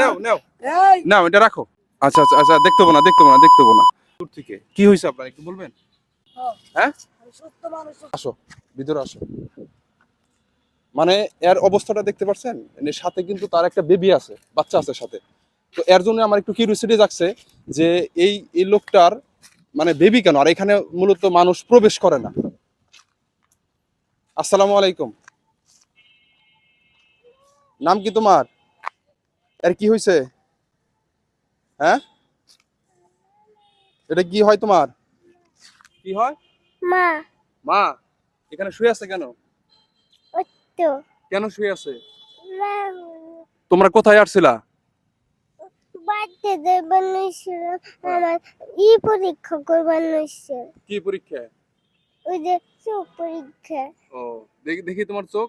নাও নাও। নাও এটা রাখো। আচ্ছা আচ্ছা আচ্ছা দেখতে না দেখতে না দেখতে না। দূর থেকে। কি আপনার একটু বলবেন? হ্যাঁ। মানুষ। আসো ভিতরে আসো। মানে এর অবস্থাটা দেখতে পাচ্ছেন সাথে কিন্তু তার একটা বেবি আছে বাচ্চা আছে সাথে। তো এর জন্য আমার একটু কিউরিয়াসিটি জাগছে যে এই এই লোকটার মানে বেবি কেন? আর এখানে মূলত মানুষ প্রবেশ করে না। আসসালামু আলাইকুম। নাম কি তোমার? এর কি হয়েছে হ্যাঁ? এটা কি হয় তোমার? কি হয়? মা। মা এখানে শুয়ে আছে কেন? কেন শুয়ে আছে? তোমরা কোথায় আসছিলা? আমার ই পরীক্ষা করবার কি পরীক্ষা? ওই যে চোখ পরীক্ষা। ও দেখি দেখি তোমার চোখ।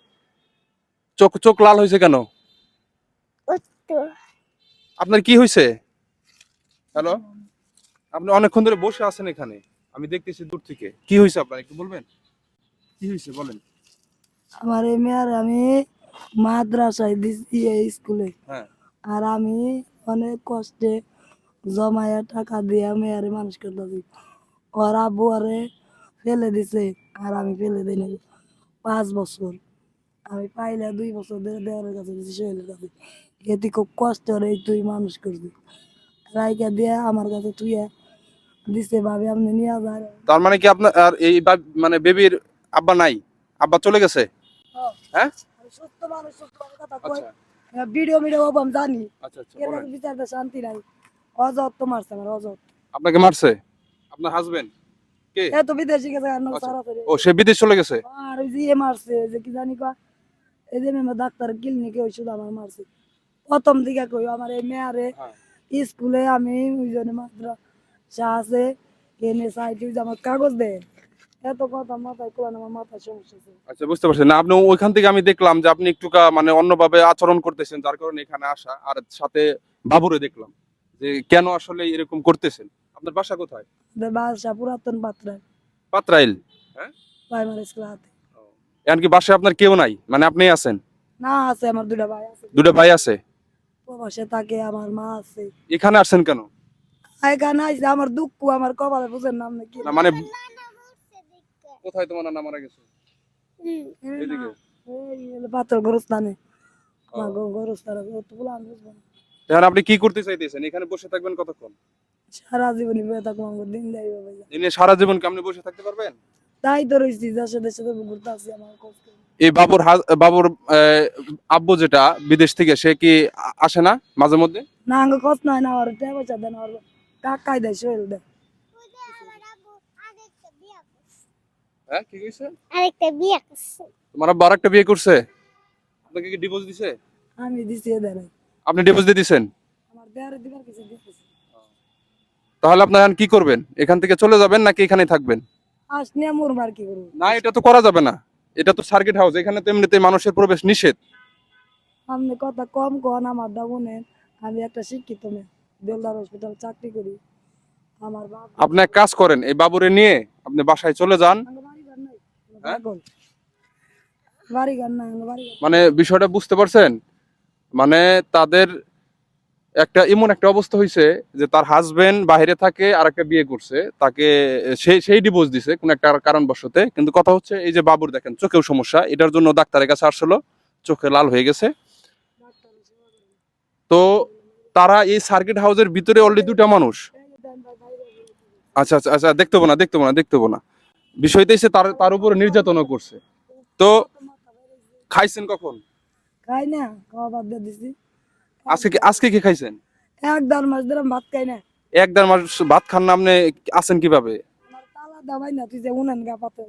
চোখ চোখ লাল হয়েছে কেন? তো। আপনার কি হয়েছে হ্যালো আপনি অনেকক্ষণ ধরে বসে আছেন এখানে। আমি দেখতেছি দূর থেকে। কি হয়েছে আপনার একটু বলবেন? কি হয়েছে বলেন। আমার এই মেয়ের আমি মাদ্রাসায় দিছি এই স্কুলে। হ্যাঁ। আর আমি অনেক কষ্টে জমায়া টাকা দিয়ে মেয়ের মানুষ করতেছি। ওর আব্বু আরে ফেলে দিছে আর আমি ফেলে দিই পাঁচ বছর। আমি পাইলে দুই বছর ধরে দেওয়ার কাছে দিছি সোহেলের কাছে। এতে খুব কষ্ট হলে তুই মানুষ করবি রাইকা দিয়ে আমার কাছে তুই দিছে ভাবে আপনি নিয়ে যান। তার মানে কি আপনার আর এই মানে বেবির আব্বা নাই? আব্বা চলে গেছে? হ্যাঁ। সুস্থ মানুষ সুস্থ মানুষ কথা কই। আচ্ছা। ভিডিও মিডিও আমি জানি। আচ্ছা আচ্ছা এর। বিচারতে শান্তি নাই। অজত তো মারছে আমার অজত আপনাকে মারছে? আপনার হাজবেন্ড কে? এ তো বিদেশি গেছে আর আচ্ছা। সারাসারি ও সে বিদেশ চলে গেছে? আর ওই যে মারছে যে কি জানি কয় এই যে মেয়ে ডাক্তার ক্লিনিকে ওষুধ আমার মারছে। প্রথম দিকে কই আমার এই মেয়ারে হ্যাঁ। স্কুলে আমি ওই জন্য মাত্র আছে এনে সাইডে আমার কাগজ দেয় এত কথা মাথায় কোন আমার মাথায় সমস্যা আছে। আচ্ছা বুঝতে পারছি না। আপনি ওইখান থেকে আমি দেখলাম যে আপনি একটু মানে অন্যভাবে আচরণ করতেছেন যার কারণে এখানে আসা। আর সাথে বাবুরে দেখলাম যে কেন আসলে এরকম করতেছেন? আপনার বাসা কোথায়? বাসা পুরাতন পাত্রায়। পাত্রাইল প্রাইমারি স্কুল হাতে। এমনকি বাসায় আপনার কেউ নাই? মানে আপনি আছেন? না আছে আমার দুটা ভাই আছে। দুটো ভাই আছে? থাকে আমার মা আছে। এখানে আসছেন কেন? এখানে আইসে আমার দুঃখ আমার কপালে বুঝেন নাম নাকি না মানে কোথায় তোমার নানা মারা গেছে? এদিকে পাথর গরস্থানে। গরস্থানে অত আমি বুঝব না। এখন আপনি কি করতে চাইতেছেন? এখানে বসে থাকবেন কতক্ষণ? সারা জীবন বেড়ে থাকব আমার দিন যাই বাবা। সারা জীবন কি আপনি বসে থাকতে পারবেন? তাই তো রয়েছি দেশে দেশে তো ঘুরতে আসি আমার কষ্ট এই বাবুর বাবুর আব্বু যেটা বিদেশ থেকে সে কি আসে না মাঝে মধ্যে? না আঙ্গ নাই না আর দেন আর দেয় দেয় হ্যাঁ কি কইছে? আরেকটা বিয়া করছে। তোমার আব্বা আরেকটা বিয়ে করছে? আপনাকে কি ডিভোর্স দিছে? আমি দিছি এদের আপনি ডিভোর্স দিয়ে দিছেন? আমার দেয়ারে দিবার কিছু দিতেছি তাহলে আপনার কি করবেন? এখান থেকে চলে যাবেন নাকি এখানে থাকবেন? আস নিয়ে মরবার কি করব? না এটা তো করা যাবে না। এটা তো সার্কিট হাউস এখানে তো এমনিতে মানুষের প্রবেশ নিষেধ। আপনি কথা কম কন আমার ডাবুনে আমি একটা শিক্ষিত মেয়ে বেলদার হসপিটাল চাকরি করি। আমার বাপ আপনি এক কাজ করেন এই বাবুরে নিয়ে আপনি বাসায় চলে যান। বাড়ি হ্যাঁ? বাড়ি মানে বিষয়টা বুঝতে পারছেন? মানে তাদের একটা এমন একটা অবস্থা হয়েছে যে তার হাজবেন্ড বাইরে থাকে আর একটা বিয়ে করছে। তাকে সেই সেই ডিভোর্স দিছে কোন একটা কারণবশতে। কিন্তু কথা হচ্ছে এই যে বাবুর দেখেন, চোখেও সমস্যা। এটার জন্য ডাক্তারের কাছে আসছিল চোখে লাল হয়ে গেছে। তো তারা এই সার্কিট হাউসের ভিতরে অলরেডি দুটা মানুষ। আচ্ছা আচ্ছা আচ্ছা দেখতে না দেখতে না দেখতে না। বিষয়টা এসে তার তার উপরে নির্যাতনও করছে। তো খাইছেন কখন? খাই না, খাওয়া বাদ দিছি। আজকে কি আজকে কি খাইছেন? এক দেড় মাস ধরে ভাত খাই না। এক দেড় মাস ভাত খান না আপনি আছেন কীভাবে? তালা দাবাই না তুই যে উনান গা পাতে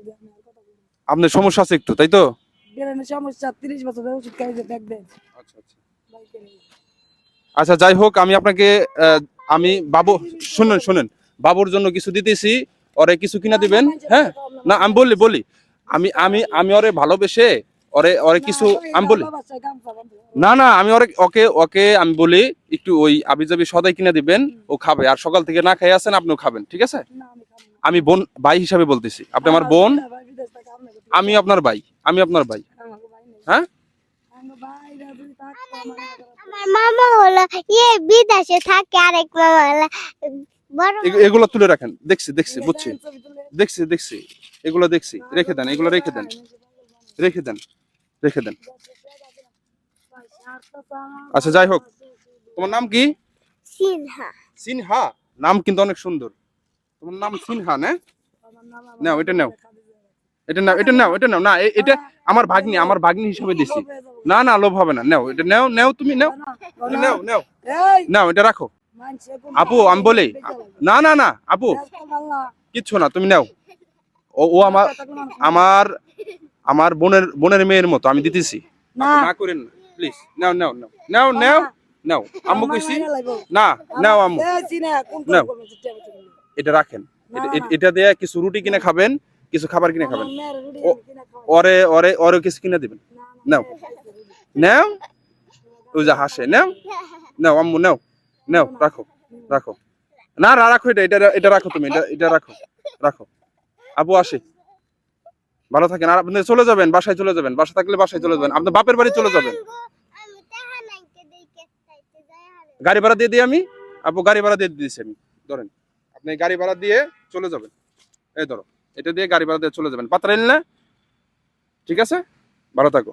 আপনার সমস্যা আছে একটু তাই তো? সমস্যা তিরিশ বছর ধরে ওষুধ খাই দেখ দে আচ্ছা যাই হোক আমি আপনাকে আমি বাবু শুনেন শুনেন। বাবুর জন্য কিছু দিতেছি ওরে কিছু কিনা দিবেন হ্যাঁ? না আমি বলি বলি। আমি আমি আমি ওরে ভালোবেসে ওরে ওরে কিছু আমি বলি না না আমি ওরে ওকে ওকে আমি বলি একটু ওই আবিজাবি সদাই কিনে দিবেন ও খাবে আর সকাল থেকে না খেয়ে আছেন আপনিও খাবেন ঠিক আছে আমি বোন ভাই হিসাবে বলতেছি আপনি আমার বোন আমি আপনার ভাই আমি আপনার ভাই হ্যাঁ? মামা হলো ইয়ে বিদেশে থাকে আরেক মামা হলো এগুলো তুলে রাখেন দেখছি দেখছি বুঝছি দেখছি দেখছি এগুলো দেখছি রেখে দেন এগুলো রেখে দেন রেখে দেন রেখে দেন। আচ্ছা যাই হোক। তোমার নাম কি? সিনহা। সিনহা? নাম কিন্তু অনেক সুন্দর। তোমার নাম সিনহা না? নাও এটা নাও। এটা নাও এটা নাও এটা নাও। না এটা আমার ভাগ্নি আমার ভাগ্নি হিসাবে দিছি। না না লোভ হবে না। নাও এটা নাও নাও তুমি নাও। নাও নাও। নাও এটা রাখো। আপু আমি বলি না না না আপু। কিচ্ছু না তুমি নাও। ও আমার আমার আমার বোনের বোনের মেয়ের মতো আমি দিতেছি। না। না করেন না প্লিজ নাও নাও নাও নাও নাও নাও। আম্মু কইছি না নাও আম্মু। নাও। এটা রাখেন। এটা- দিয়ে কিছু রুটি কিনে খাবেন কিছু খাবার কিনে খাবেন। ওরে ওরে ওরে কিছু কিনে দিবেন। নাও। নাও। ওই যে হাসে নাও। নাও আম্মু নাও। নাও রাখো রাখো। না না রাখো এটা এটা এটা রাখো তুমি এটা এটা রাখো রাখো। আপু আসে। ভালো থাকেন। আর আপনি চলে যাবেন, বাসায় চলে যাবেন। বাসা থাকলে বাসায় চলে যাবেন। আপনার বাপের বাড়ি চলে যাবেন। গাড়ি ভাড়া দিয়ে দিই আমি? আপু, গাড়ি ভাড়া দিয়ে দিয়েছি আমি। ধরেন, আপনি গাড়ি ভাড়া দিয়ে চলে যাবেন। এই ধরো, এটা দিয়ে গাড়ি ভাড়া দিয়ে চলে যাবেন। পাত্র না? ঠিক আছে? ভালো থাকো।